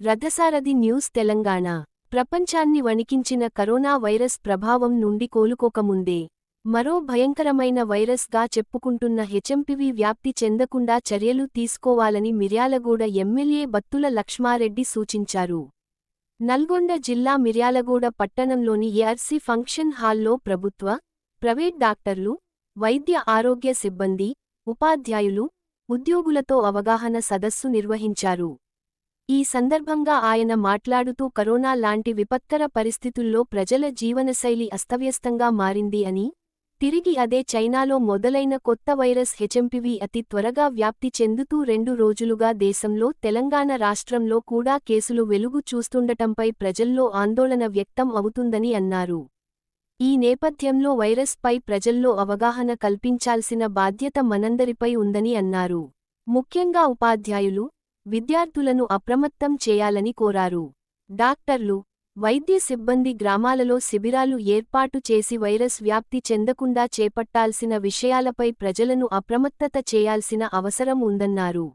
రథసారథి న్యూస్ తెలంగాణ. ప్రపంచాన్ని వణికించిన corona virus ప్రభావం నుండి కోలుకోకముందే మరో భయంకరమైన వైరస్గా చెప్పుకుంటున్న హెచ్ఎంపివి వ్యాప్తి చెందకుండా చర్యలు తీసుకోవాలని మిర్యాలగూడ ఎమ్మెల్యే బత్తుల లక్ష్మారెడ్డి సూచించారు. నల్గొండ జిల్లా మిర్యాలగూడ పట్టణంలోని ఏఆర్సీ ఫంక్షన్ హాల్లో ప్రభుత్వ ప్రైవేట్ డాక్టర్లు వైద్య ఆరోగ్య సిబ్బంది ఉపాధ్యాయులు ఉద్యోగులతో అవగాహన సదస్సు నిర్వహించారు. ఈ సందర్భంగా ఆయన మాట్లాడుతూ కరోనా లాంటి విపత్కర పరిస్థితుల్లో ప్రజల జీవనశైలి అస్తవ్యస్తంగా మారింది అని తిరిగి అదే చైనాలో మొదలైన కొత్త వైరస్ హెచ్ఎంపివి అతి త్వరగా వ్యాప్తి చెందుతూ రెండు రోజులుగా దేశంలో తెలంగాణ రాష్ట్రంలో కూడా కేసులు వెలుగు చూస్తుండటంపై ప్రజల్లో ఆందోళన వ్యక్తం అవుతుందని అన్నారు. ఈ నేపథ్యంలో వైరస్పై ప్రజల్లో అవగాహన కల్పించాల్సిన బాధ్యత మనందరిపై ఉందని అన్నారు. ముఖ్యంగా ఉపాధ్యాయులు విద్యార్థులను అప్రమత్తం చేయాలని కోరారు. డాక్టర్లు వైద్య సిబ్బంది గ్రామాలలో శిబిరాలు ఏర్పాటు చేసి వైరస్ వ్యాప్తి చెందకుండా చేపట్టాల్సిన విషయాలపై ప్రజలను అప్రమత్తత చేయాల్సిన అవసరం ఉందన్నారు.